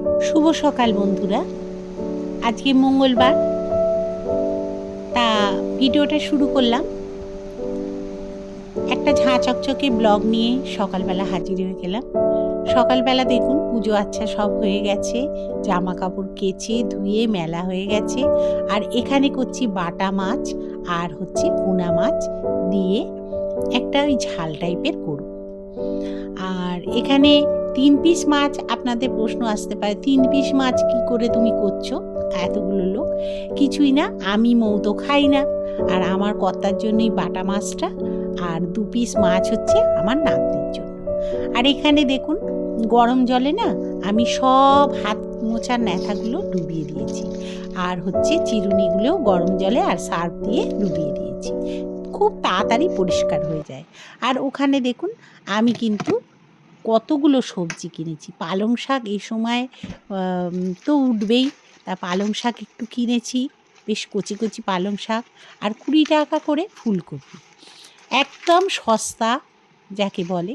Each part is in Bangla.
শুভ সকাল বন্ধুরা। আজকে মঙ্গলবার। তা ভিডিওটা শুরু করলাম। একটা ঝাঁ চকচকে ব্লগ নিয়ে সকালবেলা হাজির হয়ে গেলাম। সকালবেলা দেখুন, পুজো আচ্ছা সব হয়ে গেছে। জামা কাপড় কেচে, ধুয়ে মেলা হয়ে গেছে। আর এখানে করছি বাটা মাছ আর হচ্ছে পোনা মাছ দিয়ে একটা ওই ঝাল টাইপের করব আর এখানে তিন পিস মাছ আপনাদের প্রশ্ন আসতে পারে, তিন পিস মাছ কি করে তুমি করছ? এতগুলো লোক। কিছুই না, আমি মৌত খাই না। আর আমার কর্তার জন্যই বাটা মাছটা, আর দু পিস মাছ হচ্ছে আমার নাতনির জন্য। আর এখানে দেখুন, গরম জলে না আমি সব হাত মোছার ন্যাথাগুলো ডুবিয়ে দিয়েছি। আর হচ্ছে চিরুনিগুলোও গরম জলে আর সার্ফ দিয়ে ডুবিয়ে দিয়েছি। খুব তাড়াতাড়ি পরিষ্কার হয়ে যায়। আর ওখানে দেখুন, আমি কিন্তু কতগুলো সবজি কিনেছি। পালং শাক এই সময় তো উঠবেই। তা পালং শাক একটু কিনেছি, বেশ কচি কচি পালং শাক আর কুড়ি টাকা করে ফুলকপি। একদম সস্তা, যাকে বলে।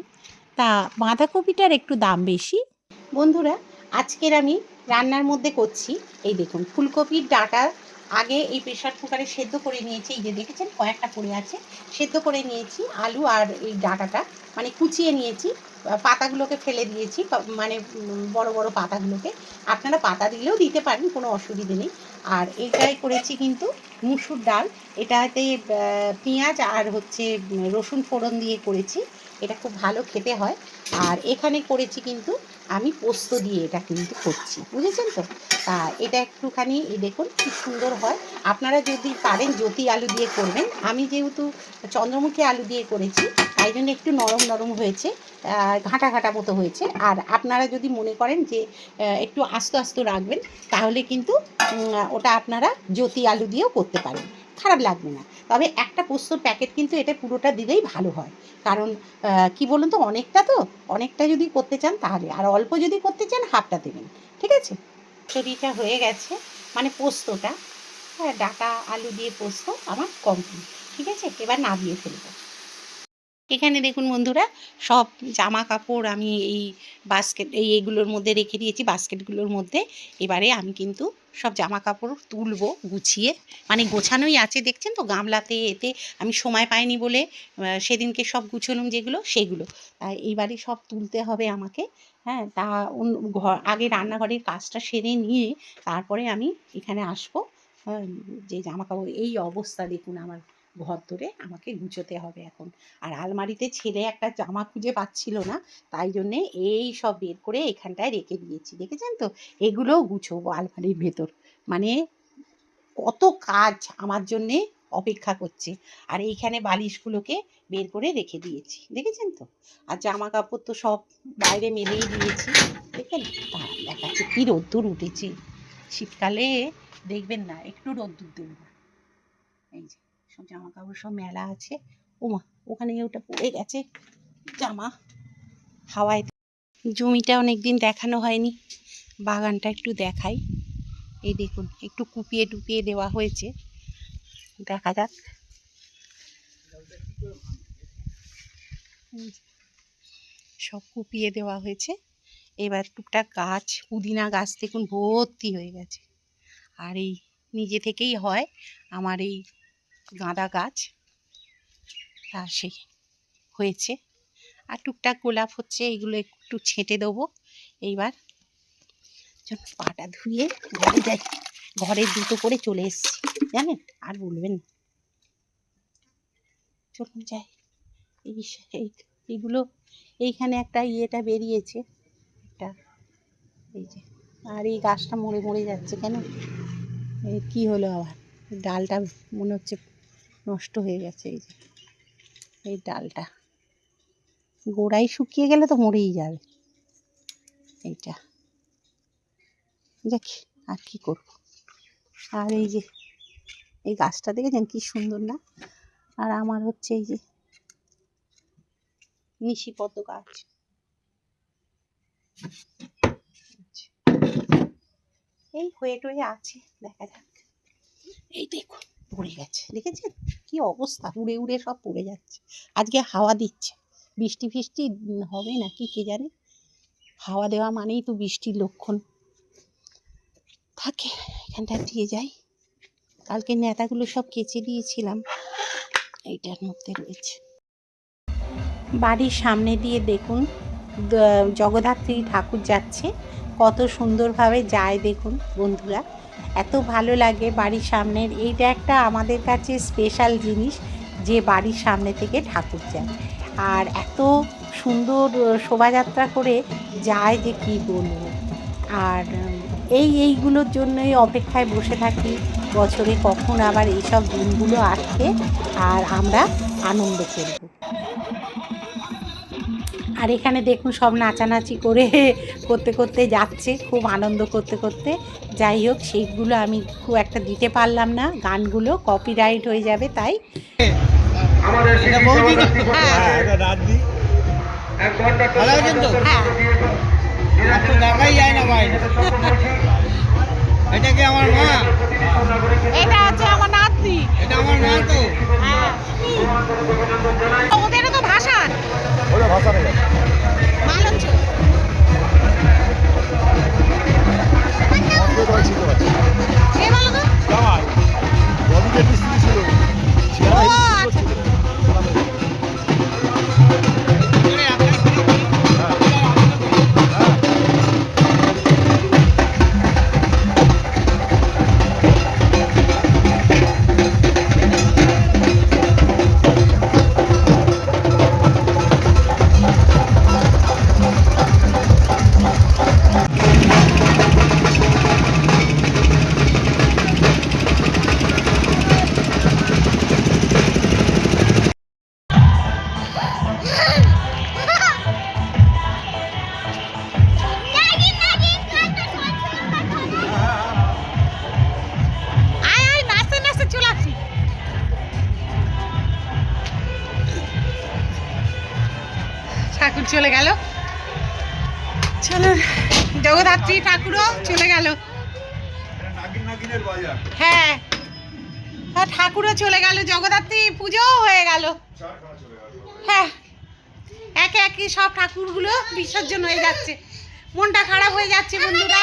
তা বাঁধাকপিটার একটু দাম বেশি। বন্ধুরা, আজকের আমি রান্নার মধ্যে করছি, এই দেখুন, ফুলকপির ডাটা আগে এই প্রেশার কুকারে সেদ্ধ করে নিয়েছি, এই যে দেখেছেন কয়েকটা পড়ে আছে, সেদ্ধ করে নিয়েছি আলু আর এই ডাটাটা। মানে কুচিয়ে নিয়েছি, পাতাগুলোকে ফেলে দিয়েছি মানে বড় বড় পাতাগুলোকে। আপনারা পাতা দিলেও দিতে পারেন, কোনো অসুবিধে নেই। আর এটাই করেছি কিন্তু মুসুর ডাল। এটাতে পেঁয়াজ আর হচ্ছে রসুন ফোড়ন দিয়ে করেছি। এটা খুব ভালো খেতে হয়। আর এখানে করেছি কিন্তু আমি পোস্ত দিয়ে এটা কিন্তু করছি, বুঝেছেন তো? তা এটা একটুখানি দেখুন খুব সুন্দর হয়। আপনারা যদি পারেন জ্যোতি আলু দিয়ে করবেন। আমি যেহেতু চন্দ্রমুখী আলু দিয়ে করেছি, তাই জন্য একটু নরম নরম হয়েছে ঘাঁটা ঘাঁটা মতো হয়েছে। আর আপনারা যদি মনে করেন যে একটু আস্ত আস্ত রাখবেন, তাহলে কিন্তু ওটা আপনারা জ্যোতি আলু দিয়েও করতে পারেন। খারাপ লাগবে না। তবে একটা পোস্তর প্যাকেট কিন্তু এটা পুরোটা দিলেই ভালো হয়। কারণ কি বলুন তো, অনেকটা তো, অনেকটা যদি করতে চান তাহলে, আর অল্প যদি করতে চান হাফটা দেবেন, ঠিক আছে? চুরিটা হয়ে গেছে মানে পোস্তটা হ্যাঁ ডাটা আলু দিয়ে পোস্ত আমার কমপ্লিট ঠিক আছে? এবার নামিয়ে ফেলব। এখানে দেখুন বন্ধুরা, সব জামা কাপড় আমি এই বাস্কেট এই এগুলোর মধ্যে রেখে দিয়েছি। বাস্কেটগুলোর মধ্যে এবারে আমি কিন্তু সব জামা কাপড় তুলবো, গুছিয়ে। মানে গোছানোই আছে, দেখছেন তো? গামলাতে এতে আমি সময় পাইনি বলে সেদিনকে সব গুছালাম যেগুলো, সেগুলো। তাই এইবারে সব তুলতে হবে আমাকে। হ্যাঁ তা ঘর আগে রান্নাঘরের কাজটা সেরে নিয়ে তারপরে আমি এখানে আসব। যে জামা কাপড় এই অবস্থা দেখুন আমার। ঘর ধরে আমাকে গুছোতে হবে এখন। আর আলমারিতে ছেলে একটা জামা খুঁজে পাচ্ছিল না, তাই জন্যে এই সব বের করে এখানটায় রেখে দিয়েছি। দেখেছেন তো? এগুলোও গুছোবো আলমারির ভেতর। মানে কত কাজ আমার জন্যে অপেক্ষা করছে। আর এইখানে বালিশগুলোকে বের করে রেখে দিয়েছি। দেখেছেন তো? আর জামা কাপড় তো সব বাইরে মেলেই দিয়েছি। দেখেন? তা দেখাচ্ছে কি রোদ্দুর উঠেছে। শীতকালে দেখবেন না, একটু রোদ্দুর দেবে না। এই যে। সব জামা কাপড় সব মেলা আছে। ওমা, ওখানে ওটা পড়ে গেছে। জামা, হাওয়ায় জমিটা অনেক দিন দেখানো হয়নি। বাগানটা একটু দেখাই। এই দেখুন, একটু কুপিয়ে টুপিয়ে দেওয়া হয়েছে। দেখা যাক। সব কুপিয়ে দেওয়া হয়েছে। এবার টুকটাক গাছ, পুদিনা গাছ দেখুন ভর্তি হয়ে গেছে। আর এই নিজে থেকেই হয়। আমার এই গাঁদা গাছ, তা সেই হয়েছে। আর টুকটাক গোলাপ হচ্ছে, এগুলো একটু ছেঁটে দেবো। এইবার পাটা ধুয়ে ঘরে যাই, ঘরে দুটো করে চলে এসেছি, জানেন? আর বলবেন চলুন যাই। এই এইগুলো, এইখানে একটা ইয়েটা বেরিয়েছে। একটা, এই যে, আর এই গাছটা মরে মরে যাচ্ছে কেন কী হলো আবার? ডালটা মনে হচ্ছে নষ্ট হয়ে গেছে এই যে। এই ডালটা। গোড়াই শুকিয়ে গেলে তো মরেই যাবে। এইটা। দেখি, আর কি করব? আর এই যে, এই গাছটা দেখেছেন কি সুন্দর না? আর আমার হচ্ছে এই যে নিশি পদ্ম গাছ। এই হয়ে টয়ে আছে, দেখা যাক। এই দেখুন। পড়ে গেছে। দেখেছেন? কি অবস্থা? উড়ে উড়ে সব পড়ে যাচ্ছে। আজকে হাওয়া দিচ্ছে। বৃষ্টি, ফিষ্টি হবে নাকি কে জানে? হাওয়া দেওয়া মানেই তো বৃষ্টির লক্ষণ। থাকে এখানটা দিয়ে যাই। কালকে নেতাগুলো সব কেচে দিয়েছিলাম। এইটার মধ্যে রয়েছে। বাড়ির সামনে দিয়ে দেখুন জগদ্ধাত্রী ঠাকুর যাচ্ছে। কত সুন্দরভাবে যায় দেখুন বন্ধুরা। এত ভালো লাগে বাড়ির সামনের। এইটা একটা আমাদের কাছে স্পেশাল জিনিস যে বাড়ির সামনে থেকে ঠাকুর যায়। আর এত সুন্দর শোভাযাত্রা করে যায় যে কি বলব? আর এই এইগুলোর জন্যই অপেক্ষায় বসে থাকি। বছরে কখন আবার এইসব দিনগুলো আসবে আর আমরা আনন্দ করব। আর এখানে দেখুন সব নাচানাচি করে করতে করতে যাচ্ছে খুব আনন্দ করতে করতে। যাই হোক সেইগুলো আমি খুব একটা দিতে পারলাম না গানগুলো কপিরাইট হয়ে যাবে তাই। এটা বৌদি না? হ্যাঁ। এটা রাজদি হ্যাঁ। হ্যাঁ ঠাকুরও চলে গেল জগদ্ধাত্রী পুজোও হয়ে গেল। চারখানা চলে গেল। হ্যাঁ। একে একে সব ঠাকুরগুলো বিসর্জন হয়ে যাচ্ছে। মনটা খারাপ হয়ে যাচ্ছে বন্ধুরা।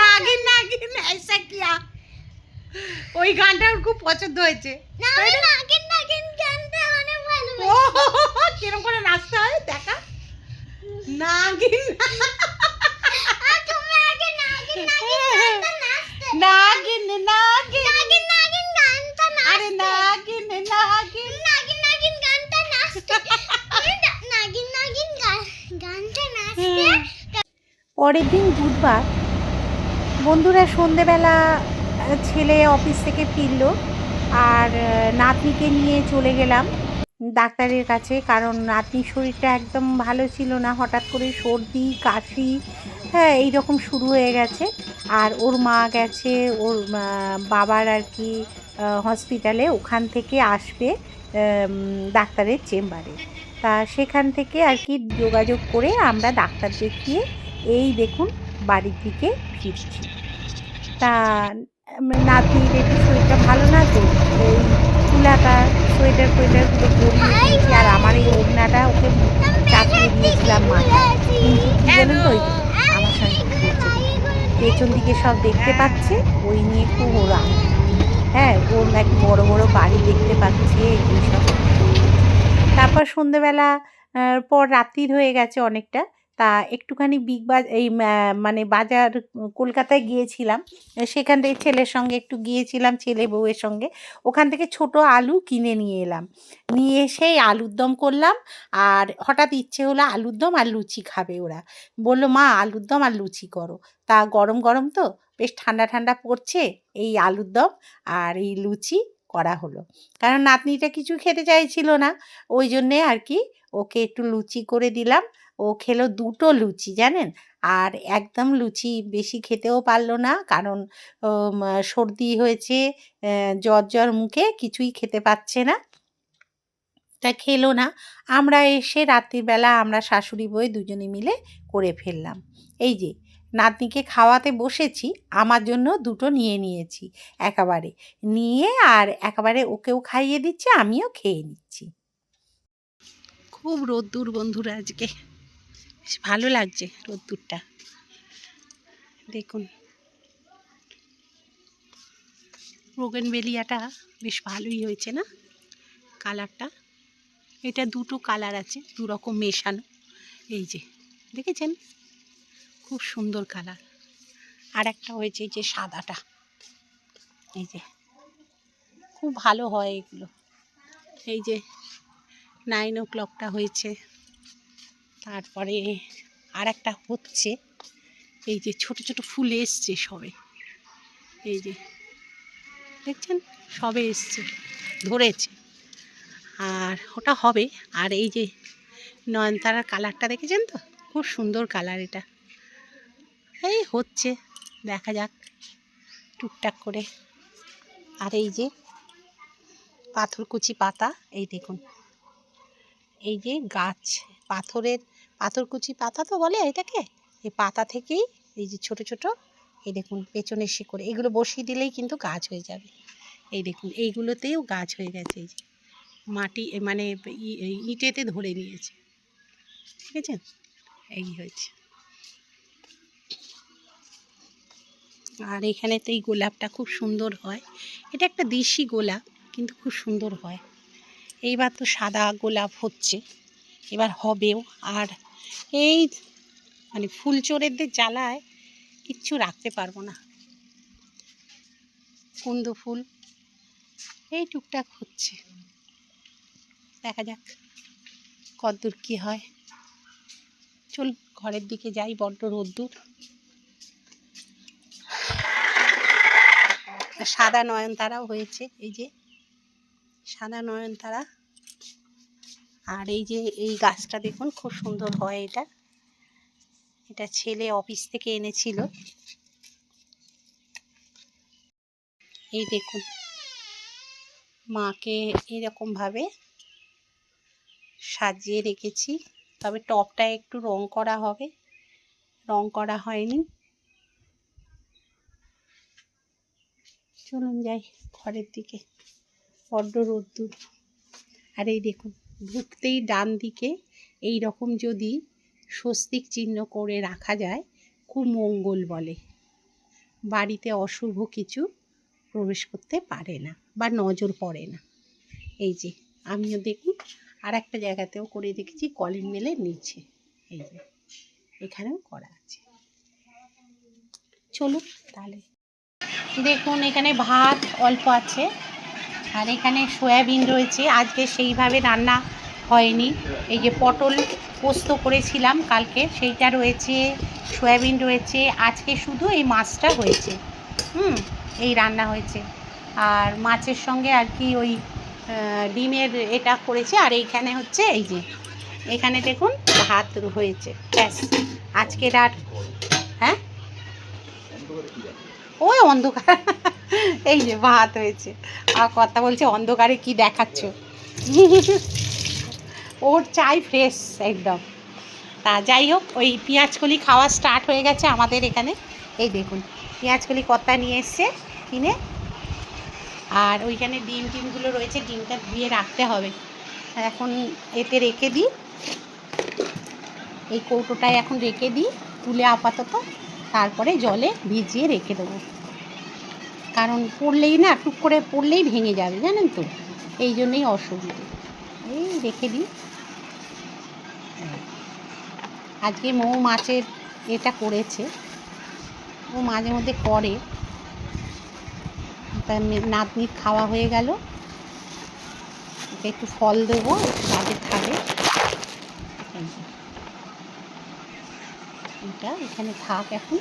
নাগিন নাগিন ऐसा কিয়া ওই গানটা ওর খুব পছন্দ হয়েছে। ও কিরম করে নাচতে হয় দেখা। নাগিন নাগিন নাগিন আরে নাগিন নাগিন নাগিন নাগিন গানটা নাচতে নাগিন নাগিন গানটা নাচতে পরের দিন বুধবার বন্ধুরা সন্ধেবেলা ছেলে অফিস থেকে ফিরলো আর নাতনিকে নিয়ে চলে গেলাম। ডাক্তারের কাছে, কারণ নাতনির শরীরটা একদম ভালো ছিল না। হঠাৎ করে সর্দি, কাশি হ্যাঁ এই রকম শুরু হয়ে গেছে। আর ওর মা গেছে, ওর বাবার আর কি হসপিটালে। ওখান থেকে আসবে ডাক্তারের চেম্বারে। তা সেখান থেকে আর কি যোগাযোগ করে আমরা ডাক্তার দেখিয়ে এই দেখুন বাড়ির দিকে ফিরছি। তা নাতনির একটু শরীরটা ভালো না তো? ওই চুলাটা সোয়েটার ফোয়েটারগুলো গড়িয়ে দিয়েছি, আর আমার এই ওড়নাটা ওকে চাপিয়ে দিয়েছিলাম মাথায়। কিন্তু জানেন তো আমার সঙ্গে পেছন দিকে। সব দেখতে পাচ্ছে, ওই নিয়ে খুব ওরা হ্যাঁ ওর নাকি বড় বড় বাড়ি দেখতে পাচ্ছে, এইসব। তারপর সন্ধেবেলা পর রাত্রির হয়ে গেছে অনেকটা। তা একটুখানি বিগ বাজ এই মানে বাজার কলকাতায় গিয়েছিলাম। সেখান থেকে ছেলের সঙ্গে একটু গিয়েছিলাম, ছেলে বউয়ের সঙ্গে। ওখান থেকে ছোট আলু কিনে নিয়ে এলাম। নিয়ে এসেই আলুর দম করলাম আর হঠাৎ ইচ্ছে হলো আলুর দম আর লুচি খাবে ওরা। বলল, মা, আলুর দম আর লুচি করো। তা গরম গরম তো, বেশ ঠান্ডা ঠান্ডা পড়ছে, এই আলুর দম আর এই লুচি করা হলো। কারণ নাতনিটা কিছু খেতে চাইছিল না, ওই জন্যে আর কি ওকে একটু লুচি করে দিলাম। ও খেলো দুটো লুচি, জানেন? আর একদম লুচি বেশি খেতেও পারল না, কারণ সর্দি হয়েছে জ্বর জ্বর মুখে, কিছুই খেতে পাচ্ছে না। তা খেলো না। আমরা এসে রাত্রিবেলা আমরা শাশুড়ি বই দুজনে মিলে করে ফেললাম। এই যে, নাতনিকে খাওয়াতে বসেছি, আমার জন্য দুটো নিয়ে নিয়েছি, একেবারে। নিয়ে আর একেবারে ওকেও খাইয়ে দিচ্ছি, আমিও খেয়ে নিচ্ছি। খুব রোদ্দুর বন্ধুরা আজকে। ভালো লাগছে রোদ্দুরটা। দেখুন। রোগেন বেলিয়াটা বেশ ভালোই হয়েছে না? কালারটা। এটা দুটো কালার আছে দু রকম মেশানো। এই যে, দেখেছেন? খুব সুন্দর কালার। আর একটা হয়েছে যে সাদাটা। এই যে, খুব ভালো হয় এগুলো। এই যে নাইন ও ক্লকটা হয়েছে। তারপরে আর একটা হচ্ছে এই যে ছোট ছোট ফুল এসছে সবে। এই যে, দেখছেন? সবে এসছে, ধরেছে। আর ওটা হবে, আর এই যে নয়নতারার কালারটা দেখেছেন তো? খুব সুন্দর কালার এটা। এই হচ্ছে, দেখা যাক, টুকটাক করে। আর এই যে পাথরকুচি পাতা, এই দেখুন। এই যে গাছ পাথরের পাথরকুচি পাতা তো বলে এটাকে? এই পাতা থেকেই এই যে ছোট ছোট, এই দেখুন পেছনের শিকড়, এগুলো বসিয়ে দিলেই কিন্তু গাছ হয়ে যাবে। এই দেখুন, এইগুলোতেও গাছ হয়ে গেছে এই যে। মাটি মানে ইটেতে ধরে নিয়েছে। ঠিক আছে? এই হয়েছে। আর এখানে তো এই গোলাপটা খুব সুন্দর হয়। এটা একটা দেশি গোলাপ, কিন্তু খুব সুন্দর হয়। এইবার তো সাদা গোলাপ হচ্ছে। এবার হবেও। আর এই মানে ফুল চোরেদের জ্বালায় কিচ্ছু রাখতে পারব না। কুন্দ ফুল, এই টুকটাক হচ্ছে। দেখা যাক কদ্দূর কি হয়। চল ঘরের দিকে যাই, বড্ড রোদ্দুর। সাদা নয়নতারাও হয়েছে, এই যে সাদা নয়নতারা। আর এই যে এই গাছটা দেখুন, খুব সুন্দর হয় এটা। এটা ছেলে অফিস থেকে এনেছিল। এই দেখুন, মাকে এরকমভাবে সাজিয়ে রেখেছি। তবে টপটা একটু রং করা হবে। রং করা হয়নি। চলুন যাই ঘরের দিকে। বড্ড রোদ্দুর। আর এই দেখুন ঢুকতেই ডান দিকে এই রকম যদি স্বস্তিক চিহ্ন করে রাখা যায়, খুব মঙ্গল বলে। বাড়িতে অশুভ কিছু প্রবেশ করতে পারে না বা নজর পড়ে না। এই যে, আমিও দেখুন আর একটা জায়গাতেও করে দেখেছি, কলিং বেলের নিচে। এই যে, এখানেও করা আছে। চলুন তাহলে। দেখুন এখানে ভাত অল্প আছে। আর এখানে সয়াবিন রয়েছে। আজকে সেইভাবে রান্না হয়নি। এই যে পটল পোস্ত করেছিলাম কালকে, সেইটা রয়েছে, সয়াবিন রয়েছে। আজকে শুধু এই মাছটা হয়েছে। হুম, এই রান্না হয়েছে। আর মাছের সঙ্গে আর কি ওই ডিমের এটা করেছে। আর এইখানে হচ্ছে এই যে, এখানে দেখুন ভাত হয়েছে। ব্যাস, আজকের আর হ্যাঁ? ওই অন্ধকার। এই যে ভাত হয়েছে। আর কথা বলছে, অন্ধকারে কি দেখাচ্ছ? ওর চাই ফ্রেশ একদম। তা যাই হোক, ওই পেঁয়াজকলি খাওয়া স্টার্ট হয়ে গেছে আমাদের এখানে। এই দেখুন, পেঁয়াজকলি কর্তা নিয়ে এসছে কিনে। আর ওইখানে ডিম টিমগুলো রয়েছে, ডিমটা ধুয়ে রাখতে হবে। এখন এতে রেখে দিই। এই কৌটোটায় এখন রেখে দিই, তুলে আপাতত। তারপরে জলে ভিজিয়ে রেখে দেবো। কারণ পড়লেই না, টুক করে পড়লেই ভেঙে যাবে, জানেন তো? এই জন্যই অসুবিধে। এই রেখে দিই। আজকে মৌ মাছের এটা করেছে। ও মাঝে মধ্যে করে। তা নাতনির খাওয়া হয়ে গেল। একটু ফল দেবো, বাজে খাবে। এটা এখানে থাক এখন,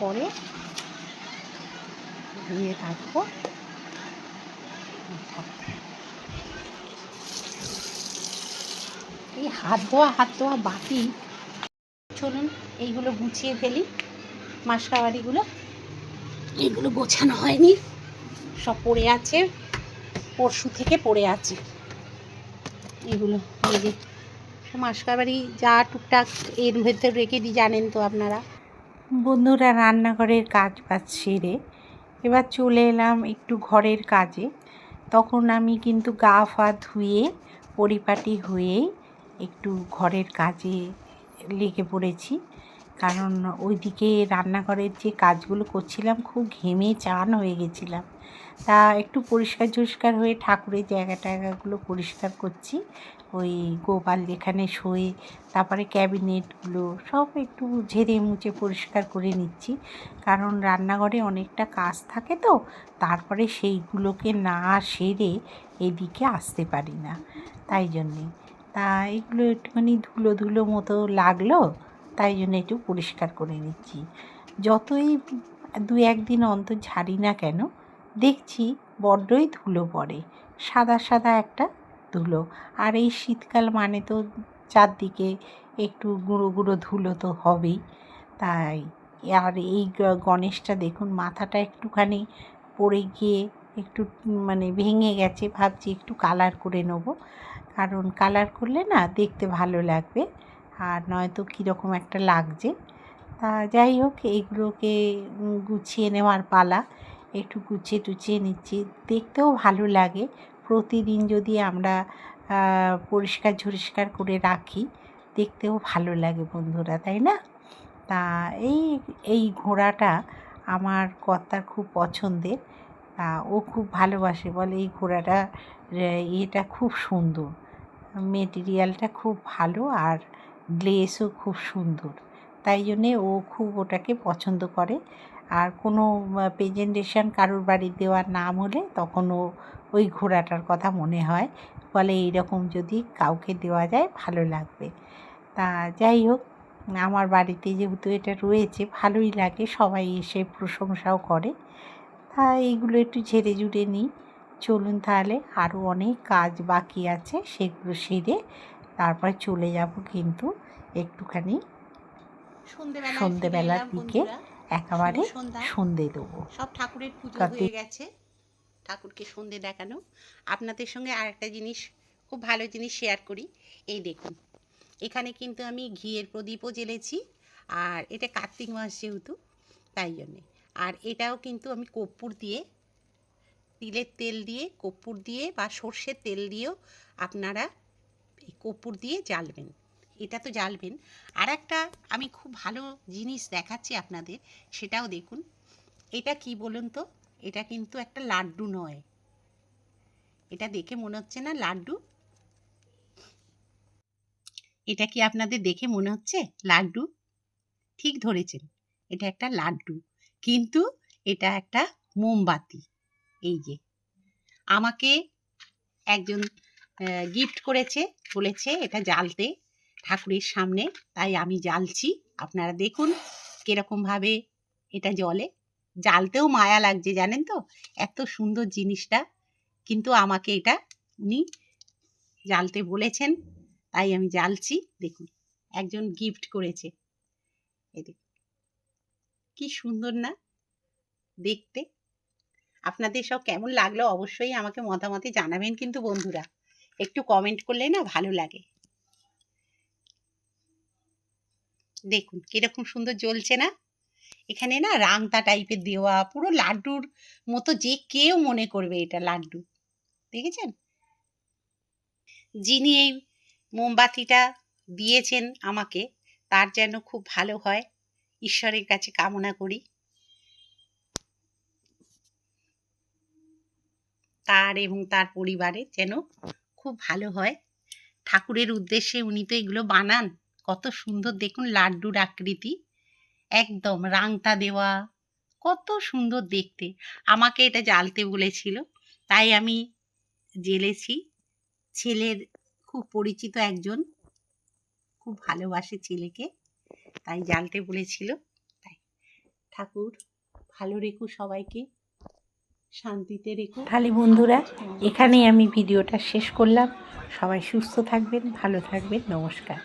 পরে। ধুয়ে রাখব। এই হাত ধোয়া হাত ধোয়া বাটি চলুন, এইগুলো গুছিয়ে ফেলি। মাসকাবাড়িগুলো। এগুলো গোছানো হয়নি। সব পড়ে আছে। পরশু থেকে পড়ে আছে। এগুলো মাসকাবাড়ি যা টুকটাক এর ভেতর রেখে দিই, জানেন তো আপনারা। বন্ধুরা, রান্নাঘরের কাজ বাজ সেরে এবার চলে এলাম একটু ঘরের কাজে। তখন আমি কিন্তু গা ফা ধুয়ে, পরিপাটি হয়ে একটু ঘরের কাজে লেগে পড়েছি। কারণ ওইদিকে রান্নাঘরের যে কাজগুলো করছিলাম, খুব ঘেমে চান হয়ে গেছিলাম। তা একটু পরিষ্কার ঝরিষ্কার হয়ে ঠাকুরের জায়গা টায়গাগুলো পরিষ্কার করছি। ওই গোপাল যেখানে শোয়ে তারপরে ক্যাবিনেটগুলো সব একটু ঝেড়ে মুছে পরিষ্কার করে নিচ্ছি। কারণ রান্নাঘরে অনেকটা কাজ থাকে তো, তারপরে সেইগুলোকে না সেরে এদিকে আসতে পারি না। তাই জন্যে। তা এগুলো একটুখানি ধুলো ধুলো মতো লাগল, তাই জন্য একটু পরিষ্কার করে নিচ্ছি। যতই দু একদিন অন্তর ঝাড়ি না কেন, দেখছি বড্ডই ধুলো পড়ে। সাদা সাদা একটা ধুলো। আর এই শীতকাল মানে তো চারদিকে একটু গুঁড়ো গুঁড়ো ধুলো তো হবেই। তাই আর এই গণেশটা দেখুন মাথাটা একটুখানি পড়ে গিয়ে একটু মানে ভেঙে গেছে, ভাবছি একটু কালার করে নেব। কারণ কালার করলে না দেখতে ভালো লাগবে আর নয়তো কীরকম একটা লাগছে। তা যাই হোক এইগুলোকে গুছিয়ে নেওয়ার পালা। একটু গুছিয়ে টুছিয়ে নিচ্ছি, দেখতেও ভালো লাগে। প্রতিদিন যদি আমরা পরিষ্কার ঝরিষ্কার করে রাখি, দেখতেও ভালো লাগে বন্ধুরা, তাই না? তা এই এই ঘোড়াটা আমার কর্তার খুব পছন্দের। তা ও খুব ভালোবাসে, বলে এই ঘোড়াটা এটা খুব সুন্দর। মেটেরিয়ালটা খুব ভালো আর গ্লেসও খুব সুন্দর। তাই জন্যে ও খুব ওটাকে পছন্দ করে। আর কোনো প্রেজেন্টেশন কারোর বাড়ি দেওয়ার নাম হলে তখন ও ওই ঘোড়াটার কথা মনে হয়। বলে এইরকম যদি কাউকে দেওয়া যায় ভালো লাগবে। তা যাই হোক আমার বাড়িতে যেহেতু এটা রয়েছে ভালোই লাগে সবাই এসে প্রশংসাও করে। তা এইগুলো একটু ঝেড়ে জুড়ে নিই। চলুন তাহলে আরও অনেক কাজ বাকি আছে সেগুলো সেরে তারপরে চলে যাব কিন্তু একটুখানি সন্ধেবেলা সন্ধেবেলার দিকে একেবারে সন্ধ্যা। সন্ধে দেবো। সব ঠাকুরের পুজো হয়ে গেছে। ঠাকুরকে সন্ধে দেখানো। আপনাদের সঙ্গে আর একটা জিনিস, খুব ভালো জিনিস শেয়ার করি। এই দেখুন, এখানে কিন্তু আমি ঘিয়ের প্রদীপও জ্বেলেছি, আর এটা কার্তিক মাস যেহেতু, তাই জন্যে। আর এটাও কিন্তু আমি কর্পূর দিয়ে, তিলের তেল দিয়ে, কর্পূর দিয়ে বা সর্ষের তেল দিয়েও আপনারা কর্পূর দিয়ে জ্বালবেন। এটা তো জ্বালবেন। আর একটা আমি খুব ভালো জিনিস দেখাচ্ছি আপনাদের, সেটাও দেখুন। এটা কি বলুন তো? এটা কিন্তু একটা লাড্ডু নয়। এটা দেখে মনে হচ্ছে না লাড্ডু? এটা কি আপনাদের দেখে মনে হচ্ছে? লাড্ডু? ঠিক ধরেছেন, এটা একটা লাড্ডু। কিন্তু এটা একটা মোমবাতি। এই যে, আমাকে একজন গিফট করেছে, বলেছে এটা জ্বালতে ঠাকুরের সামনে, তাই আমি জ্বালছি। আপনারা দেখুন কিরকমভাবে এটা জ্বলে। জ্বালতেও মায়া লাগছে, জানেন তো? এত সুন্দর জিনিসটা। কিন্তু আমাকে এটা উনি জ্বালতে বলেছেন, তাই আমি জ্বালছি। দেখুন, একজন গিফট করেছে। এই কি সুন্দর না? দেখতে। আপনাদের সব কেমন লাগল অবশ্যই আমাকে মতামতে জানাবেন কিন্তু বন্ধুরা। একটু কমেন্ট করলে না ভালো লাগে। দেখুন, কীরকম সুন্দর জ্বলছে না? এখানে না রাংতা টাইপের দেওয়া, পুরো লাড্ডুর মতো যে কেউ মনে করবে এটা লাড্ডু। দেখেছেন? যিনি এই মোমবাতিটা দিয়েছেন আমাকে, তার যেন খুব ভালো হয়। ঈশ্বরের কাছে কামনা করি। তার এবং তার পরিবারের যেন খুব ভালো হয়। ঠাকুরের উদ্দেশ্যে উনি তো এগুলো বানান। কত সুন্দর দেখুন লাড্ডুর আকৃতি। একদম রাংতা দেওয়া, কত সুন্দর দেখতে। আমাকে এটা জ্বালতে বলেছিল, তাই আমি জেলেছি ছেলের খুব পরিচিত একজন, খুব ভালোবাসে ছেলেকে, তাই জ্বালতে বলেছিল। তাই ঠাকুর, ভালো রেখো সবাইকে, শান্তিতে রেখো। তাহলে বন্ধুরা, এখানেই আমি ভিডিওটা শেষ করলাম। সবাই সুস্থ থাকবেন, ভালো থাকবেন, নমস্কার।